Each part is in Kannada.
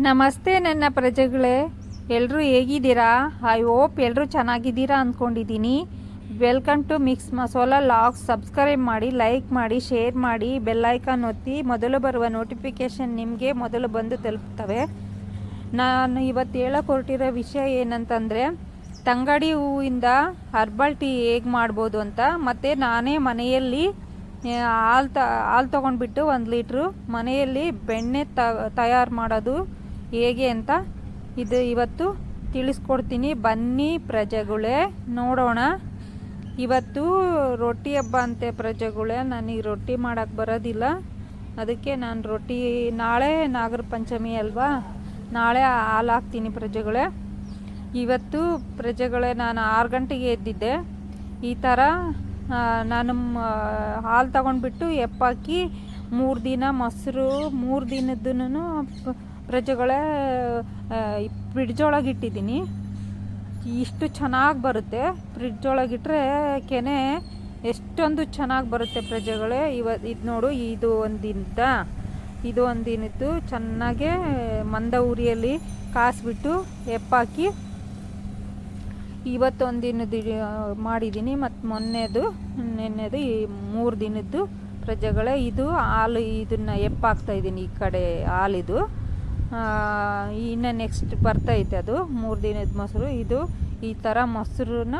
ನಮಸ್ತೆ ನನ್ನ ಪ್ರಜೆಗಳೇ ಎಲ್ಲರೂ ಹೇಗಿದ್ದೀರಾ? ಐ ಹೋಪ್ ಎಲ್ಲರೂ ಚೆನ್ನಾಗಿದ್ದೀರಾ ಅಂದ್ಕೊಂಡಿದ್ದೀನಿ. Welcome to mix masala logs subscribe ಮಾಡಿ, ಲೈಕ್ ಮಾಡಿ, ಶೇರ್ ಮಾಡಿ ಬೆಲ್ಲೈಕಾನ್ ಒತ್ತಿ. ಮೊದಲು ಬರುವ ನೋಟಿಫಿಕೇಷನ್ ನಿಮಗೆ ಮೊದಲು ಬಂದು ತಲುಪ್ತವೆ. ನಾನು ಇವತ್ತು ಹೇಳಕ್ಕೆ ವಿಷಯ ಏನಂತಂದರೆ, ತಂಗಡಿ ಹೂವಿಂದ ಹರ್ಬಲ್ ಟೀ ಹೇಗೆ ಮಾಡ್ಬೋದು ಅಂತ. ಮತ್ತು ನಾನೇ ಮನೆಯಲ್ಲಿ ಹಾಲು ತ, ಹಾಲು ತೊಗೊಂಡ್ಬಿಟ್ಟು ಒಂದು ಲೀಟ್ರು ಮನೆಯಲ್ಲಿ ಬೆಣ್ಣೆ ತಯಾರು ಮಾಡೋದು. ಹೇಗೆ ಅಂತ ಇದು ಇವತ್ತು ತಿಳಿಸ್ಕೊಡ್ತೀನಿ. ಬನ್ನಿ ಪ್ರಜೆಗಳೇ, ನೋಡೋಣ. ಇವತ್ತು ರೊಟ್ಟಿ ಹಬ್ಬ ಅಂತೆ ಪ್ರಜೆಗಳೇ ನನಗೆ ರೊಟ್ಟಿ ಮಾಡೋಕ್ಕೆ ಬರೋದಿಲ್ಲ. ಅದಕ್ಕೆ ನಾನು ರೊಟ್ಟಿ, ನಾಳೆ ನಾಗರ ಪಂಚಮಿ ಅಲ್ವಾ? ನಾಳೆ ಹಾಲು ಹಾಕ್ತೀನಿ ಪ್ರಜೆಗಳೇ. ಇವತ್ತು ಪ್ರಜೆಗಳೇ, ನಾನು ಆರು ಗಂಟೆಗೆ ಎದ್ದಿದ್ದೆ. ಈ ಥರ ನಾನು ಹಾಲು ತಗೊಂಡ್ಬಿಟ್ಟು ಎಪ್ಪಾಕಿ ಮೂರು ದಿನ ಮೊಸರು, ಮೂರು ದಿನದ್ದು ಪ್ರಜೆಗಳೇ ಫ್ರಿಡ್ಜ್ ಒಳಗೆ ಇಟ್ಟಿದ್ದೀನಿ. ಇಷ್ಟು ಚೆನ್ನಾಗಿ ಬರುತ್ತೆ. ಫ್ರಿಡ್ಜ್ ಇಟ್ಟರೆ ಕೆನೆ ಎಷ್ಟೊಂದು ಚೆನ್ನಾಗಿ ಬರುತ್ತೆ ಪ್ರಜೆಗಳೇ. ಇವ, ಇದು ನೋಡು, ಇದು ಒಂದು ಇದು ಒಂದಿನಿದ್ದು ಚೆನ್ನಾಗೆ ಮಂದ ಉರಿಯಲ್ಲಿ ಕಾಸ್ಬಿಟ್ಟು ಎಪ್ಪಾಕಿ ಇವತ್ತೊಂದು ದಿನದ್ದು ಮಾಡಿದ್ದೀನಿ ಮತ್ತು ಮೊನ್ನೆದು, ನಿನ್ನೆದು ಈ ಮೂರು ದಿನದ್ದು ಪ್ರಜೆಗಳೇ, ಇದು ಹಾಲು, ಇದನ್ನು ಎಪ್ಪಾಕ್ತಾ ಇದ್ದೀನಿ ಈ ಕಡೆ ಹಾಲಿದು. ಇನ್ನು ನೆಕ್ಸ್ಟ್ ಬರ್ತೈತೆ ಅದು, ಮೂರು ದಿನದ ಮೊಸರು. ಇದು ಈ ಥರ ಮೊಸರನ್ನ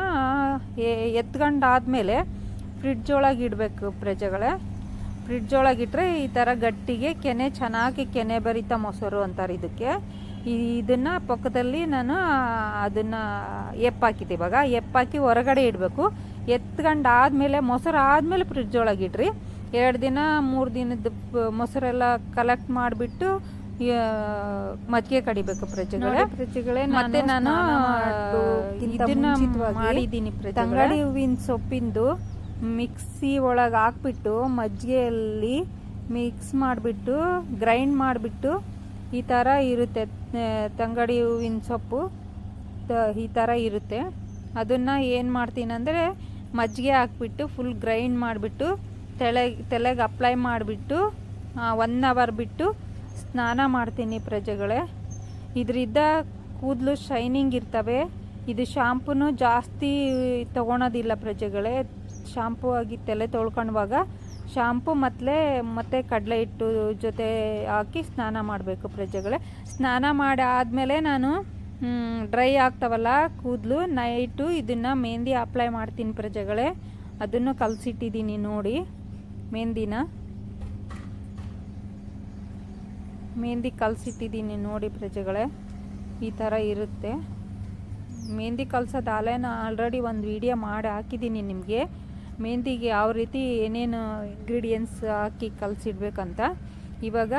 ಎತ್ಕೊಂಡಾದ್ಮೇಲೆ ಫ್ರಿಡ್ಜ್ ಒಳಗೆ ಇಡಬೇಕು ಪ್ರಜೆಗಳೇ. ಫ್ರಿಡ್ಜ್ ಒಳಗಿಟ್ರೆ ಈ ಥರ ಗಟ್ಟಿಗೆ ಕೆನೆ, ಚೆನ್ನಾಗಿ ಕೆನೆ ಬರಿತ ಮೊಸರು ಅಂತಾರೆ ಇದಕ್ಕೆ. ಇದನ್ನು ಪಕ್ಕದಲ್ಲಿ ನಾನು ಅದನ್ನು ಎಪ್ಪಾಕಿದ್ದೆ. ಇವಾಗ ಎಪ್ಪಾಕಿ ಹೊರಗಡೆ ಇಡಬೇಕು. ಎತ್ಕೊಂಡು ಮೊಸರು ಆದಮೇಲೆ ಫ್ರಿಡ್ಜ್ ಒಳಗೆ ಇಡ್ರಿ. ಎರಡು ದಿನ, ಮೂರು ದಿನದ ಮೊಸರೆಲ್ಲ ಕಲೆಕ್ಟ್ ಮಾಡಿಬಿಟ್ಟು ಮಜ್ಜಿಗೆ ಕಡಿಬೇಕು ಪ್ರಜೆಗಳೇ. ಪ್ರಜೆಗಳೇ ಮತ್ತೆ ನಾನು ಇದನ್ನ ಮಾಡಿದ್ದೀನಿ ತಂಗಡಿ ಹೂವಿನ ಸೊಪ್ಪಿಂದು ಮಿಕ್ಸಿ ಒಳಗೆ ಹಾಕ್ಬಿಟ್ಟು ಮಜ್ಜಿಗೆಯಲ್ಲಿ ಮಿಕ್ಸ್ ಮಾಡಿಬಿಟ್ಟು ಗ್ರೈಂಡ್ ಮಾಡಿಬಿಟ್ಟು ಈ ಥರ ಇರುತ್ತೆ ತಂಗಡಿ ಹೂವಿನ ಸೊಪ್ಪು. ಈ ಥರ ಇರುತ್ತೆ. ಅದನ್ನು ಏನು ಮಾಡ್ತೀನಿ ಅಂದರೆ ಮಜ್ಜಿಗೆ ಹಾಕ್ಬಿಟ್ಟು ಫುಲ್ ಗ್ರೈಂಡ್ ಮಾಡಿಬಿಟ್ಟು ತಲೆಗೆ ತಲೆಗೆ ಅಪ್ಲೈ ಮಾಡಿಬಿಟ್ಟು ಒನ್ ಅವರ್ ಬಿಟ್ಟು ಸ್ನಾನ ಮಾಡ್ತೀನಿ ಪ್ರಜೆಗಳೇ. ಇದರಿಂದ ಕೂದಲು ಶೈನಿಂಗ್ ಇರ್ತವೆ. ಇದು ಶಾಂಪೂನು ಜಾಸ್ತಿ ತೊಗೊಳೋದಿಲ್ಲ ಪ್ರಜೆಗಳೇ. ಶಾಂಪೂ ಆಗಿ ತಲೆ ತೊಳ್ಕೊಳ್ಳುವಾಗ ಶಾಂಪು ಮತ್ತು ಮತ್ತು ಕಡಲೆ ಹಿಟ್ಟು ಜೊತೆ ಹಾಕಿ ಸ್ನಾನ ಮಾಡಬೇಕು ಪ್ರಜೆಗಳೇ. ಸ್ನಾನ ಮಾಡಿ ಆದಮೇಲೆ ನಾನು ಡ್ರೈ ಆಗ್ತಾವಲ್ಲ ಕೂದಲು, ನೈಟು ಇದನ್ನು ಮೆಹಂದಿ ಅಪ್ಲೈ ಮಾಡ್ತೀನಿ ಪ್ರಜೆಗಳೇ. ಅದನ್ನು ಕಲಸಿಟ್ಟಿದ್ದೀನಿ ನೋಡಿ, ಮೆಹಂದಿನ. ಮೆಹಂದಿ ಕಲಸಿಟ್ಟಿದ್ದೀನಿ ನೋಡಿ ಪ್ರಜೆಗಳೇ, ಈ ಥರ ಇರುತ್ತೆ. ಮೆಹಂದಿ ಕಲ್ಸೋದು ಆಲೆನ ಆಲ್ರೆಡಿ ಒಂದು ವಿಡಿಯೋ ಮಾಡಿ ಹಾಕಿದ್ದೀನಿ ನಿಮಗೆ. ಮೆಹಂದಿಗೆ ಯಾವ ರೀತಿ ಏನೇನು ಇಂಗ್ರೀಡಿಯೆಂಟ್ಸ್ ಹಾಕಿ ಕಲಸಿಡ್ಬೇಕಂತ. ಇವಾಗ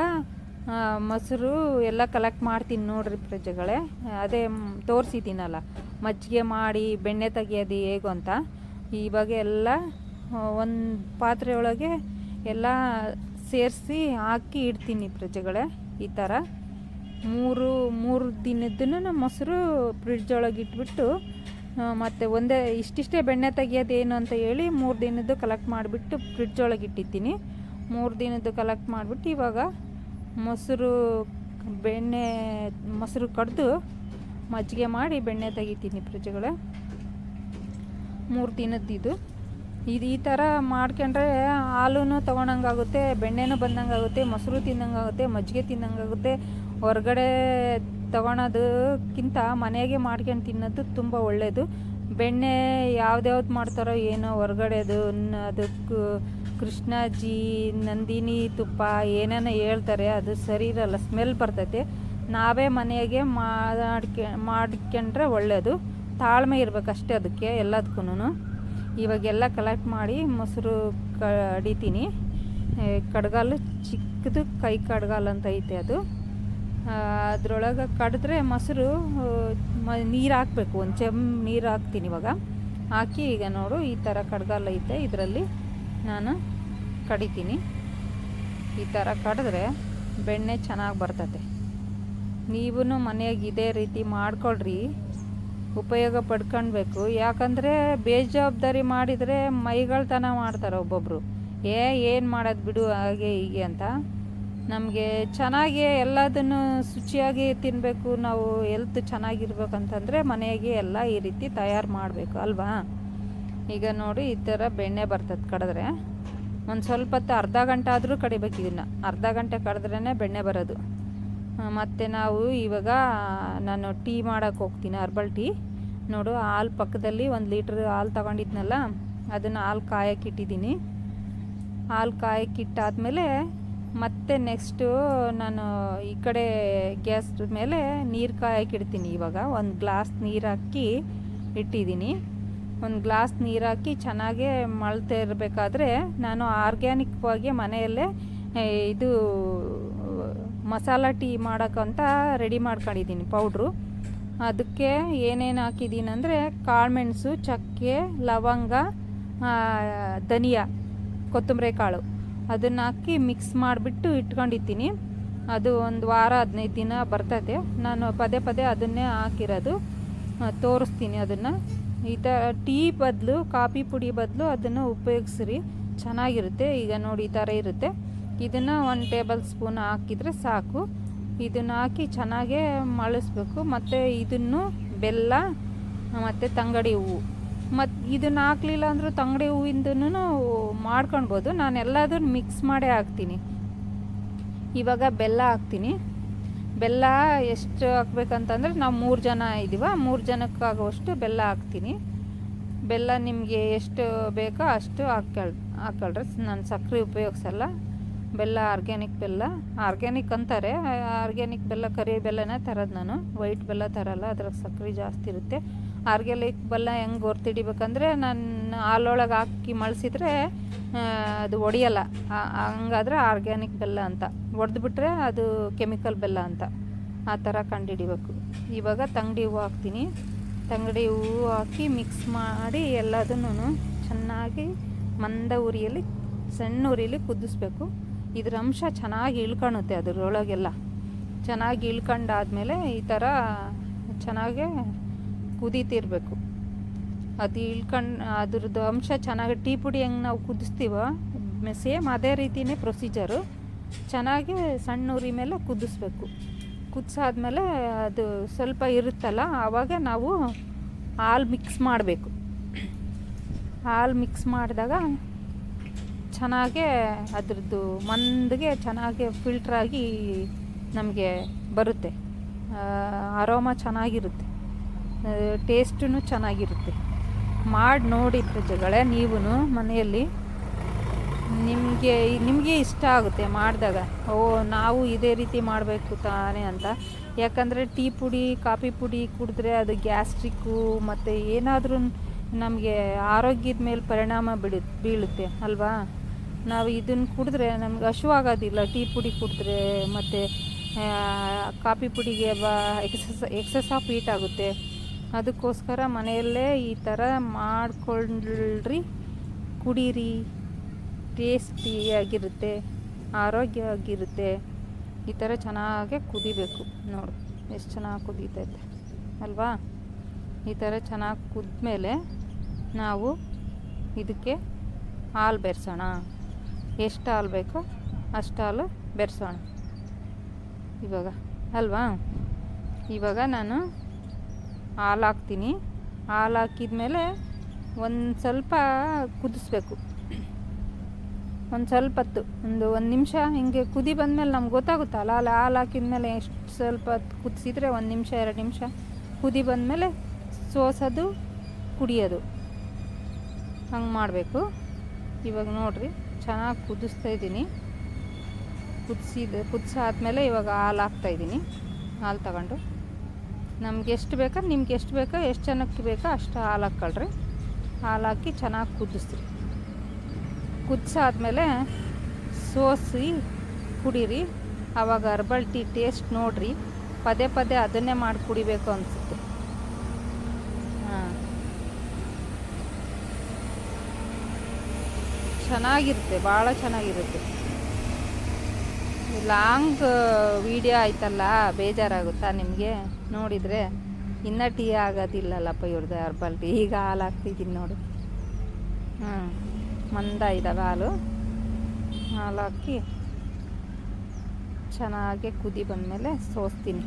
ಮೊಸರು ಎಲ್ಲ ಕಲೆಕ್ಟ್ ಮಾಡ್ತೀನಿ ನೋಡ್ರಿ ಪ್ರಜೆಗಳೇ. ಅದೇ ತೋರಿಸಿದ್ದೀನಲ್ಲ, ಮಜ್ಜಿಗೆ ಮಾಡಿ, ಬೆಣ್ಣೆ ತೆಗಿಯೋದು ಹೇಗೋ ಅಂತ. ಇವಾಗ ಎಲ್ಲ ಒಂದು ಪಾತ್ರೆ ಒಳಗೆ ಎಲ್ಲ ಸೇರಿಸಿ ಹಾಕಿ ಇಡ್ತೀನಿ ಪ್ರಜೆಗಳೇ. ಈ ಥರ ಮೂರು ಮೂರು ದಿನದ್ದನ್ನು ಮೊಸರು ಫ್ರಿಡ್ಜ್ ಒಳಗೆ ಇಟ್ಬಿಟ್ಟು ಮತ್ತು ಮತ್ತೆ ಒಂದೇ ಇಷ್ಟಿಷ್ಟೇ ಬೆಣ್ಣೆ ತೆಗಿಯೋದೇನು ಅಂತ ಹೇಳಿ ಮೂರು ದಿನದ್ದು ಕಲೆಕ್ಟ್ ಮಾಡಿಬಿಟ್ಟು ಫ್ರಿಡ್ಜ್ ಒಳಗೆ ಇಟ್ಟಿದ್ದೀನಿ. ಮೂರು ದಿನದ್ದು ಕಲೆಕ್ಟ್ ಮಾಡಿಬಿಟ್ಟು ಇವಾಗ ಮೊಸರು ಬೆಣ್ಣೆ, ಮೊಸರು ಕಡ್ದು ಮಜ್ಜಿಗೆ ಮಾಡಿ ಬೆಣ್ಣೆ ತೆಗಿತೀನಿ ಫ್ರಿಜ್ಗಳ ಮೂರು ದಿನದ್ದು ಇದು ಈ ಥರ ಮಾಡ್ಕೊಂಡ್ರೆ ಹಾಲೂ ತೊಗೊಳಂಗಾಗುತ್ತೆ ಬೆಣ್ಣೆನೂ ಬಂದಂಗಾಗುತ್ತೆ, ಮೊಸರು ತಿಂದಂಗಾಗುತ್ತೆ, ಮಜ್ಜಿಗೆ ತಿಂದಂಗಾಗುತ್ತೆ. ಹೊರಗಡೆ ತೊಗೊಳೋದಕ್ಕಿಂತ ಮನೆಗೆ ಮಾಡ್ಕೊಂಡು ತಿನ್ನೋದು ತುಂಬ ಒಳ್ಳೆಯದು ಬೆಣ್ಣೆ ಯಾವ್ದ್ಯಾವ್ದು ಮಾಡ್ತಾರೋ ಏನೋ ಹೊರಗಡೆದು ಅದಕ್ಕೆ ಕೃಷ್ಣಾಜಿ ನಂದಿನಿ ತುಪ್ಪ ಏನೇನೋ ಹೇಳ್ತಾರೆ, ಅದು ಸರಿ ಇರಲ್ಲ, ಸ್ಮೆಲ್ ಬರ್ತೈತೆ. ನಾವೇ ಮನೆಗೆ ಮಾಡ್ಕೆ, ಮಾಡ್ಕೊಂಡ್ರೆ ಒಳ್ಳೆಯದು ತಾಳ್ಮೆ ಇರಬೇಕು ಅಷ್ಟೇ ಅದಕ್ಕೆ ಎಲ್ಲದಕ್ಕೂ ಇವಾಗೆಲ್ಲ ಕಲೆಕ್ಟ್ ಮಾಡಿ ಮೊಸರು ಕಡಿತೀನಿ. ಕಡ್ಗಾಲು ಚಿಕ್ಕದು ಕೈ ಕಡ್ಗಾಲು ಅಂತ ಐತೆ ಅದು. ಅದರೊಳಗೆ ಕಡಿದ್ರೆ ಮೊಸರು ಮ, ನೀರು ಹಾಕಬೇಕು, ಒಂದು ಚೆಮ್ ನೀರು ಹಾಕ್ತೀನಿ ಇವಾಗ. ಹಾಕಿ ಈಗ ನೋಡು, ಈ ಥರ ಕಡ್ಗಾಲು ಐತೆ, ಇದರಲ್ಲಿ ನಾನು ಕಡಿತೀನಿ. ಈ ಥರ ಕಡಿದ್ರೆ ಬೆಣ್ಣೆ ಚೆನ್ನಾಗಿ ಬರ್ತತೆ. ನೀವು ಮನೆಯಾಗ ಇದೇ ರೀತಿ ಮಾಡ್ಕೊಳ್ರಿ. ಉಪಯೋಗ ಪಡ್ಕೊಳ್ಬೇಕು ಯಾಕಂದರೆ ಬೇಜವಾಬ್ದಾರಿ ಮಾಡಿದರೆ ಮೈಗಳ್ತನ ಮಾಡ್ತಾರೆ ಒಬ್ಬೊಬ್ಬರು ಏ, ಏನು ಮಾಡೋದು ಬಿಡು ಹಾಗೆ ಹೀಗೆ ಅಂತ. ನಮಗೆ ಚೆನ್ನಾಗಿ ಎಲ್ಲದನ್ನು ಶುಚಿಯಾಗಿ ತಿನ್ನಬೇಕು ನಾವು ಹೆಲ್ತ್ ಚೆನ್ನಾಗಿರ್ಬೇಕಂತಂದರೆ ಮನೆಗೆ ಎಲ್ಲ ಈ ರೀತಿ ತಯಾರು ಮಾಡಬೇಕು, ಅಲ್ವಾ? ಈಗ ನೋಡಿ, ಈ ಥರ ಬೆಣ್ಣೆ ಬರ್ತದೆ ಕಡಿದ್ರೆ. ಒಂದು ಸ್ವಲ್ಪ ಹೊತ್ತು ಅರ್ಧ ಗಂಟೆ ಆದರೂ ಕಡಿಬೇಕು ಇದನ್ನು. ಅರ್ಧ ಗಂಟೆ ಕಡಿದ್ರೇ ಬೆಣ್ಣೆ ಬರೋದು. ಮತ್ತು ನಾವು ಇವಾಗ, ನಾನು ಟೀ ಮಾಡೋಕ್ಕೆ ಹೋಗ್ತೀನಿ ಹರ್ಬಲ್ ಟೀ ನೋಡು, ಹಾಲು ಪಕ್ಕದಲ್ಲಿ ಒಂದು ಲೀಟ್ರ್ ಹಾಲು ತಗೊಂಡಿದ್ನಲ್ಲ, ಅದನ್ನು ಹಾಲು ಕಾಯಕ್ಕೆ ಇಟ್ಟಿದ್ದೀನಿ. ಹಾಲು ಕಾಯಕ್ಕೆ ಮತ್ತೆ ನೆಕ್ಸ್ಟು ನಾನು ಈ ಕಡೆ ಗ್ಯಾಸ್ ಮೇಲೆ ನೀರು ಕಾಯಕ್ಕೆ ಇಡ್ತೀನಿ ಇವಾಗ. ಒಂದು ಗ್ಲಾಸ್ ನೀರು ಹಾಕಿ ಇಟ್ಟಿದ್ದೀನಿ. ಒಂದು ಗ್ಲಾಸ್ ನೀರು ಹಾಕಿ ಚೆನ್ನಾಗೆ ಮಳ್ತಾ ಇರಬೇಕಾದ್ರೆ, ನಾನು ಆರ್ಗ್ಯಾನಿಕ್ವಾಗಿ ಮನೆಯಲ್ಲೇ ಇದು ಮಸಾಲ ಟೀ ಮಾಡೋಕ್ಕಂತ ರೆಡಿ ಮಾಡ್ಕೊಂಡಿದ್ದೀನಿ ಪೌಡ್ರು ಅದಕ್ಕೆ ಏನೇನು ಹಾಕಿದ್ದೀನಿ ಅಂದರೆ ಕಾಳುಮೆಣಸು ಚಕ್ಕೆ, ಲವಂಗ ಧನಿಯಾ, ಕೊತ್ತಂಬರಿ ಕಾಳು. ಅದನ್ನು ಹಾಕಿ ಮಿಕ್ಸ್ ಮಾಡಿಬಿಟ್ಟು ಇಟ್ಕೊಂಡಿದ್ದೀನಿ. ಅದು ಒಂದು ವಾರ ಹದಿನೈದು ದಿನ ಬರ್ತದೆ. ನಾನು ಪದೇ ಪದೇ ಅದನ್ನೇ ಹಾಕಿರೋದು. ತೋರಿಸ್ತೀನಿ ಅದನ್ನು. ಈ ಥರ ಟೀ ಬದಲು, ಕಾಫಿ ಪುಡಿ ಬದಲು ಅದನ್ನು ಉಪಯೋಗಿಸ್ರಿ. ಚೆನ್ನಾಗಿರುತ್ತೆ. ಈಗ ನೋಡಿ ಈ ಥರ ಇರುತ್ತೆ. ಇದನ್ನು ಒಂದು ಟೇಬಲ್ ಸ್ಪೂನ್ ಹಾಕಿದರೆ ಸಾಕು. ಇದನ್ನು ಹಾಕಿ ಚೆನ್ನಾಗೇ ಮಳಿಸ್ಬೇಕು. ಮತ್ತು ಇದನ್ನು ಬೆಲ್ಲ, ಮತ್ತು ತಂಗಡಿ ಹೂವು. ಮತ್ತು ಇದನ್ನು ಹಾಕಲಿಲ್ಲ ಅಂದರೂ ತಂಗಡಿ ಹೂವಿಂದನೂ ಮಾಡ್ಕೊಳ್ಬೋದು. ನಾನು ಎಲ್ಲದನ್ನು ಮಿಕ್ಸ್ ಮಾಡೇ ಹಾಕ್ತೀನಿ. ಇವಾಗ ಬೆಲ್ಲ ಹಾಕ್ತೀನಿ. ಬೆಲ್ಲ ಎಷ್ಟು ಹಾಕ್ಬೇಕಂತಂದ್ರೆ ನಾವು ಮೂರು ಜನ ಇದ್ದೀವ ಮೂರು ಜನಕ್ಕಾಗುವಷ್ಟು ಬೆಲ್ಲ ಹಾಕ್ತೀನಿ. ಬೆಲ್ಲ ನಿಮಗೆ ಎಷ್ಟು ಬೇಕೋ ಅಷ್ಟು ಹಾಕ್ಕೊಳ್ ಹಾಕ್ಕೊಳ್ರಿ ನಾನು ಸಕ್ಕರೆ ಉಪಯೋಗಿಸಲ್ಲ. ಬೆಲ್ಲ ಆರ್ಗ್ಯಾನಿಕ್ ಬೆಲ್ಲ. ಆರ್ಗ್ಯಾನಿಕ್ ಅಂತಾರೆ. ಆರ್ಗ್ಯಾನಿಕ್ ಬೆಲ್ಲ, ಕರಿ ಬೆಲ್ಲನೇ ತರೋದು ನಾನು. ವೈಟ್ ಬೆಲ್ಲ ತರಲ್ಲ, ಅದ್ರಾಗ ಸಕ್ಕರೆ ಜಾಸ್ತಿ ಇರುತ್ತೆ. ಆರ್ಗ್ಯಾನಿಕ್ ಬೆಲ್ಲ ಹೆಂಗೆ ಗೊರ್ತಿಡಿಬೇಕಂದ್ರೆ ನಾನು ಹಾಲೊಳಗೆ ಹಾಕಿ ಮಳಿಸಿದ್ರೆ ಅದು ಒಡೆಯಲ್ಲ. ಹಂಗಾದ್ರೆ ಆರ್ಗ್ಯಾನಿಕ್ ಬೆಲ್ಲ ಅಂತ. ಒಡೆದ್ಬಿಟ್ರೆ ಅದು ಕೆಮಿಕಲ್ ಬೆಲ್ಲ ಅಂತ. ಆ ಥರ ಕಂಡುಹಿಡಿಬೇಕು ಇವಾಗ ತಂಗಡಿ ಹೂವು ಹಾಕ್ತೀನಿ. ತಂಗಡಿ ಹೂವು ಹಾಕಿ ಮಿಕ್ಸ್ ಮಾಡಿ ಎಲ್ಲದನ್ನು ಚೆನ್ನಾಗಿ ಮಂದ ಉರಿಯಲ್ಲಿ, ಸಣ್ಣ ಉರಿಯಲ್ಲಿ ಕುದಿಸ್ಬೇಕು. ಇದ್ರ ಅಂಶ ಚೆನ್ನಾಗಿ ಇಳ್ಕೊಳುತ್ತೆ ಅದರೊಳಗೆಲ್ಲ. ಚೆನ್ನಾಗಿ ಇಳ್ಕೊಂಡಾದ್ಮೇಲೆ ಈ ಥರ ಚೆನ್ನಾಗೆ ಕುದೀತಿರ್ಬೇಕು. ಅದು ಇಳ್ಕೊಂಡು ಅದ್ರದ್ದು ಅಂಶ ಚೆನ್ನಾಗಿ ಟೀ ಪುಡಿ ಹೆಂಗೆ ನಾವು ಕುದಿಸ್ತೀವೋ ಸೇಮ್ ಅದೇ ರೀತಿಯೇ ಪ್ರೊಸೀಜರು. ಚೆನ್ನಾಗಿ ಸಣ್ಣ ಉರಿ ಮೇಲೆ ಕುದಿಸ್ಬೇಕು. ಕುದಿಸಾದ್ಮೇಲೆ ಅದು ಸ್ವಲ್ಪ ಇರುತ್ತಲ್ಲ ಆವಾಗ ನಾವು ಹಾಲು ಮಿಕ್ಸ್ ಮಾಡಬೇಕು. ಹಾಲು ಮಿಕ್ಸ್ ಮಾಡಿದಾಗ ಚೆನ್ನಾಗೇ ಅದರದ್ದು ಮಂದಿಗೆ ಚೆನ್ನಾಗಿ ಫಿಲ್ಟ್ರಾಗಿ ನಮಗೆ ಬರುತ್ತೆ. ಅರೋಮ ಚೆನ್ನಾಗಿರುತ್ತೆ. ಟೇಸ್ಟೂ ಚೆನ್ನಾಗಿರುತ್ತೆ. ಮಾಡಿ ನೋಡಿ ಪ್ರಜೆಗಳೇ ನೀವು ಮನೆಯಲ್ಲಿ. ನಿಮಗೆ ನಿಮಗೆ ಇಷ್ಟ ಆಗುತ್ತೆ ಮಾಡಿದಾಗ. ಓ, ನಾವು ಇದೇ ರೀತಿ ಮಾಡಬೇಕು ತಾನೇ ಅಂತ. ಯಾಕಂದರೆ ಟೀ ಪುಡಿ, ಕಾಫಿ ಪುಡಿ ಕುಡಿದ್ರೆ ಅದು ಗ್ಯಾಸ್ಟ್ರಿಕ್ಕು ಮತ್ತು ಏನಾದರೂ ನಮಗೆ ಆರೋಗ್ಯದ ಮೇಲೆ ಪರಿಣಾಮ ಬೀಳು ಬೀಳುತ್ತೆ, ಅಲ್ವಾ? ನಾವು ಇದನ್ನು ಕುಡಿದ್ರೆ ನಮ್ಗೆ ಹಶುವಾಗೋದಿಲ್ಲ. ಟೀ ಪುಡಿ ಕುಡಿದ್ರೆ ಮತ್ತು ಕಾಫಿ ಪುಡಿಗೆ ಬ, ಎಕ್ಸಸ್ ಎಕ್ಸಸ್ ಆಫ್ ಹೀಟ್ ಆಗುತ್ತೆ. ಅದಕ್ಕೋಸ್ಕರ ಮನೆಯಲ್ಲೇ ಈ ಥರ ಮಾಡಿಕೊಳ್ಳ್ರಿ. ಕುಡೀರಿ. ಟೇಸ್ಟಿಯಾಗಿರುತ್ತೆ. ಆರೋಗ್ಯವಾಗಿರುತ್ತೆ. ಈ ಥರ ಚೆನ್ನಾಗೆ ಕುದಿಬೇಕು. ನೋಡು, ಎಷ್ಟು ಚೆನ್ನಾಗಿ ಕುದೀತೈತೆ ಅಲ್ವಾ? ಈ ಥರ ಚೆನ್ನಾಗಿ ಕುದ್ಮೇಲೆ ನಾವು ಇದಕ್ಕೆ ಹಾಲು ಬೆರೆಸೋಣ. ಎಷ್ಟು ಹಾಲು ಬೇಕೋ ಅಷ್ಟು ಹಾಲು ಬೆರೆಸೋಣ. ಇವಾಗ ಅಲ್ವಾ? ಇವಾಗ ನಾನು ಹಾಲು ಹಾಕ್ತೀನಿ. ಹಾಲು ಹಾಕಿದ್ಮೇಲೆ ಒಂದು ಸ್ವಲ್ಪ ಕುದಿಸ್ಬೇಕು. ಒಂದು ಸ್ವಲ್ಪ ಹೊತ್ತು, ಒಂದು ಒಂದು ನಿಮಿಷ ಹಿಂಗೆ ಕುದಿ ಬಂದಮೇಲೆ ನಮ್ಗೆ ಗೊತ್ತಾಗುತ್ತಲ್ಲ, ಹಾಲು ಹಾಲು ಹಾಕಿದ್ಮೇಲೆ ಎಷ್ಟು ಸ್ವಲ್ಪ ಕುದಿಸಿದ್ರೆ ಒಂದು ನಿಮಿಷ, ಎರಡು ನಿಮಿಷ ಕುದಿ ಬಂದಮೇಲೆ ಸೋಸೋದು, ಕುಡಿಯೋದು. ಹಂಗೆ ಮಾಡಬೇಕು. ಇವಾಗ ನೋಡಿರಿ. ಚೆನ್ನಾಗಿ ಕುದಿಸ್ತಾ ಇದ್ದೀನಿ. ಕುದಿಸಿದ ಕುದಿಸಾದ್ಮೇಲೆ ಇವಾಗ ಹಾಲು ಹಾಕ್ತಾಯಿದ್ದೀನಿ ಹಾಲು ತಗೊಂಡು. ನಮ್ಗೆ ಎಷ್ಟು ಬೇಕೋ ನಿಮ್ಗೆ ಎಷ್ಟು ಬೇಕೋ ಎಷ್ಟು ಜನಕ್ಕೆ ಬೇಕೋ ಅಷ್ಟು ಹಾಲು ಹಾಕ್ಕೊಳ್ರಿ. ಹಾಲು ಹಾಕಿ ಚೆನ್ನಾಗಿ ಕುದಿಸ್ರಿ. ಕುದಿಸಾದ್ಮೇಲೆ ಸೋಸಿ ಕುಡೀರಿ. ಆವಾಗ ಹರ್ಬಲ್ ಟೀ ಟೇಸ್ಟ್ ನೋಡಿರಿ. ಪದೇ ಪದೇ ಅದನ್ನೇ ಮಾಡಿ ಕುಡಿಬೇಕು ಅನಿಸುತ್ತೆ. ಚೆನ್ನಾಗಿರುತ್ತೆ, ಭಾಳ ಚೆನ್ನಾಗಿರುತ್ತೆ. ಲಾಂಗ್ ವಿಡಿಯೋ ಆಯ್ತಲ್ಲ, ಬೇಜಾರಾಗುತ್ತಾ ನಿಮಗೆ? ನೋಡಿದರೆ ಇನ್ನೂ ಟೀ ಆಗೋದಿಲ್ಲಲ್ಲಪ್ಪ ಇವ್ರದ್ದು ಹರ್ಬಲ್ ಟೀ ಈಗ ಹಾಲು ಹಾಕ್ತಿದ್ದೀನಿ ನೋಡಿ. ಹ್ಞೂ ಮಂದ ಇದ್ದಾವೆ ಹಾಲು. ಹಾಲು ಹಾಕಿ ಚೆನ್ನಾಗಿ ಕುದಿ ಬಂದಮೇಲೆ ಸೋಸ್ತೀನಿ.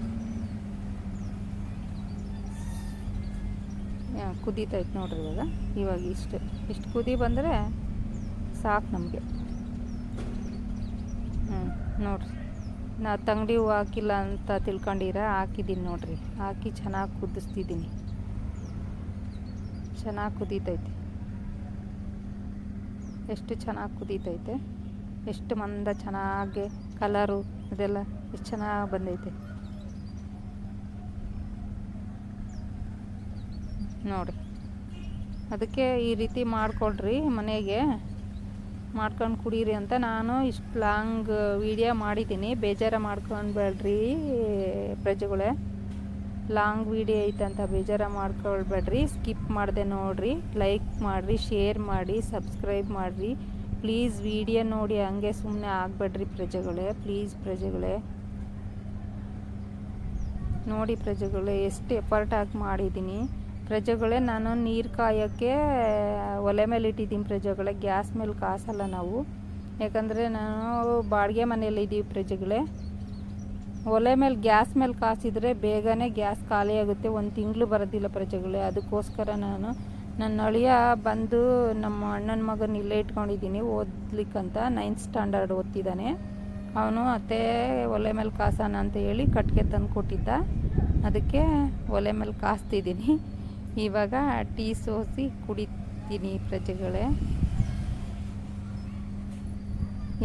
ಕುದೀತೈತೆ ನೋಡ್ರಿ ಇವಾಗ. ಇವಾಗ ಇಷ್ಟು. ಇಷ್ಟು ಕುದಿ ಬಂದರೆ ಸಾಕು ನಮಗೆ. ಹ್ಞೂ ನೋಡ್ರಿ. ನಾ ತಂಗಡಿ ಹೂವು ಹಾಕಿಲ್ಲ ಅಂತ ತಿಳ್ಕೊಂಡಿರ? ಹಾಕಿದ್ದೀನಿ ನೋಡ್ರಿ. ಹಾಕಿ ಚೆನ್ನಾಗಿ ಕುದಿಸ್ತಿದ್ದೀನಿ ಚೆನ್ನಾಗಿ ಕುದೀತೈತೆ. ಎಷ್ಟು ಚೆನ್ನಾಗಿ ಕುದೀತೈತೆ? ಎಷ್ಟು ಮಂದ ಚೆನ್ನಾಗಿ ಕಲರು ಅದೆಲ್ಲ ಎಷ್ಟು ಚೆನ್ನಾಗಿ ಬಂದೈತೆ? ನೋಡಿ ಅದಕ್ಕೆ ಈ ರೀತಿ ಮಾಡಿಕೊಳ್ರಿ ಮನೆಗೆ. ಮಾಡ್ಕೊಂಡು ಕುಡೀರಿ ಅಂತ ನಾನು ಇಷ್ಟು ಲಾಂಗ್ ವೀಡಿಯೋ ಮಾಡಿದ್ದೀನಿ. ಬೇಜಾರು ಮಾಡ್ಕೊಳ್ಬೇಡ್ರಿ ಪ್ರಜೆಗಳೇ. ಲಾಂಗ್ ವೀಡಿಯೋ ಐತಂತ ಬೇಜಾರು ಮಾಡ್ಕೊಳ್ಬೇಡ್ರಿ. ಸ್ಕಿಪ್ ಮಾಡಿದೆ ನೋಡಿರಿ. ಲೈಕ್ ಮಾಡಿರಿ, ಶೇರ್ ಮಾಡಿ, ಸಬ್ಸ್ಕ್ರೈಬ್ ಮಾಡಿರಿ. ಪ್ಲೀಸ್ ವಿಡಿಯೋ ನೋಡಿ ಹಂಗೆ ಸುಮ್ಮನೆ ಆಗಬೇಡ್ರಿ ಪ್ರಜೆಗಳೇ. ಪ್ಲೀಸ್ ಪ್ರಜೆಗಳೇ. ನೋಡಿ ಪ್ರಜೆಗಳೇ, ಎಷ್ಟು ಎಫರ್ಟ್ ಹಾಕಿ ಮಾಡಿದ್ದೀನಿ. ಪ್ರಜೆಗಳೇ, ನಾನು ನೀರು ಕಾಯೋಕ್ಕೆ ಒಲೆ ಮೇಲೆ ಇಟ್ಟಿದ್ದೀನಿ ಪ್ರಜೆಗಳೇ, ಗ್ಯಾಸ್ ಮೇಲೆ ಕಾಸಲ್ಲ ನಾವು. ಯಾಕಂದರೆ ನಾನು ಬಾಡಿಗೆ ಮನೆಯಲ್ಲಿ ಇದ್ದೀವಿ ಪ್ರಜೆಗಳೇ. ಒಲೆ ಮೇಲೆ, ಗ್ಯಾಸ್ ಮೇಲೆ ಕಾಸಿದ್ರೆ ಬೇಗನೆ ಗ್ಯಾಸ್ ಖಾಲಿ ಆಗುತ್ತೆ. ಒಂದು ತಿಂಗಳು ಬರೋದಿಲ್ಲ ಪ್ರಜೆಗಳೇ. ಅದಕ್ಕೋಸ್ಕರ ನಾನು ನನ್ನ ಅಳಿಯ ಬಂದು ನಮ್ಮ ಅಣ್ಣನ ಮಗನ ಇಲ್ಲೇ ಇಟ್ಕೊಂಡಿದ್ದೀನಿ. ಓದ್ಲಿಕ್ಕಂತ ನೈನ್ತ್ ಸ್ಟ್ಯಾಂಡರ್ಡ್ ಓದ್ತಿದ್ದಾನೆ. ಅವನು, ಅತ್ತೆ, ಒಲೆ ಮೇಲೆ ಕಾಸೋಣ ಅಂತ ಹೇಳಿ ಕಟ್ಟಿಗೆ ತಂದು ಕೊಟ್ಟಿದ್ದ ಅದಕ್ಕೆ ಒಲೆ ಮೇಲೆ ಕಾಸ್ತಿದ್ದೀನಿ. ಇವಾಗ ಟೀ ಸೋಸಿ ಕುಡಿತೀನಿ ಪ್ರಜೆಗಳೇ.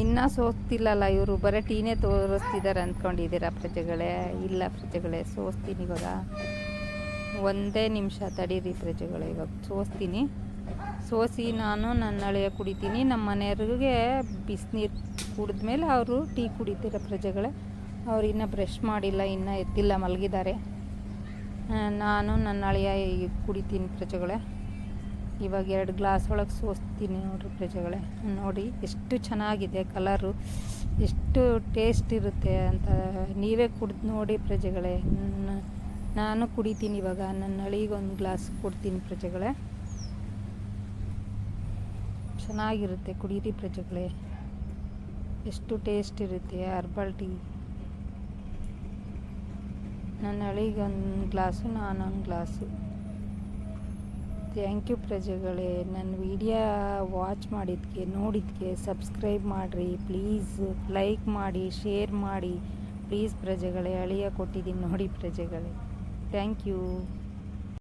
ಇನ್ನೂ ಸೋಸ್ತಿಲ್ಲಲ್ಲ ಇವರು, ಬರೀ ಟೀನೇ ತೋರಿಸ್ತಿದ್ದಾರೆ ಅಂದ್ಕೊಂಡಿದ್ದೀರಾ ಪ್ರಜೆಗಳೇ? ಇಲ್ಲ ಪ್ರಜೆಗಳೇ, ಸೋಸ್ತೀನಿ ಇವಾಗ. ಒಂದೇ ನಿಮಿಷ ತಡೀರಿ ಪ್ರಜೆಗಳೇ, ಇವಾಗ ಸೋಸ್ತೀನಿ. ಸೋಸಿ ನಾನು ನನ್ನ ಅಳೆಯ ಕುಡಿತೀನಿ, ನಮ್ಮ ಮನೆಯವ್ರಿಗೆ ಬಿಸಿನೀರು ಕುಡಿದ್ಮೇಲೆ ಅವರು ಟೀ ಕುಡಿತೀರ ಪ್ರಜೆಗಳೇ? ಅವ್ರು ಇನ್ನೂ ಬ್ರಷ್ ಮಾಡಿಲ್ಲ, ಇನ್ನೂ ಎತ್ತಿಲ್ಲ, ಮಲಗಿದ್ದಾರೆ. ನಾನು ನನ್ನ ಅಳಿಯ ಕುಡಿತೀನಿ ಪ್ರಜೆಗಳೇ. ಇವಾಗ ಎರಡು ಗ್ಲಾಸ್ ಒಳಗೆ ಸೋಸ್ತೀನಿ ನೋಡ್ರಿ ಪ್ರಜೆಗಳೇ. ನೋಡಿ ಎಷ್ಟು ಚೆನ್ನಾಗಿದೆ ಕಲರು, ಎಷ್ಟು ಟೇಸ್ಟ್ ಇರುತ್ತೆ ಅಂತ ನೀವೇ ಕುಡ್ದು ನೋಡಿ ಪ್ರಜೆಗಳೇ. ನಾನು ಕುಡಿತೀನಿ ಇವಾಗ, ನನ್ನ ಅಳಿಗೊಂದು ಗ್ಲಾಸ್ ಕೊಡ್ತೀನಿ ಪ್ರಜೆಗಳೇ. ಚೆನ್ನಾಗಿರುತ್ತೆ, ಕುಡೀರಿ ಪ್ರಜೆಗಳೇ. ಎಷ್ಟು ಟೇಸ್ಟ್ ಇರುತ್ತೆ, ಹರ್ಬಲ್ ಟೀ. ನನ್ನ ಅಳಿಗೊಂದು ಗ್ಲಾಸು, ನಾನೊಂದು ಗ್ಲಾಸು. ಥ್ಯಾಂಕ್ ಯು ಪ್ರಜೆಗಳೇ ನನ್ನ ವಿಡಿಯೋ ವಾಚ್ ಮಾಡಿದ್ಕೆ, ನೋಡಿದ್ಕೆ ಸಬ್ಸ್ಕ್ರೈಬ್ ಮಾಡಿರಿ, ಪ್ಲೀಸ್ ಲೈಕ್ ಮಾಡಿ, ಶೇರ್ ಮಾಡಿ. ಪ್ಲೀಸ್ ಪ್ರಜೆಗಳೇ, ಅಳಿಯ ಕೊಟ್ಟಿದ್ದೀನಿ ನೋಡಿ ಪ್ರಜೆಗಳೇ. Thank you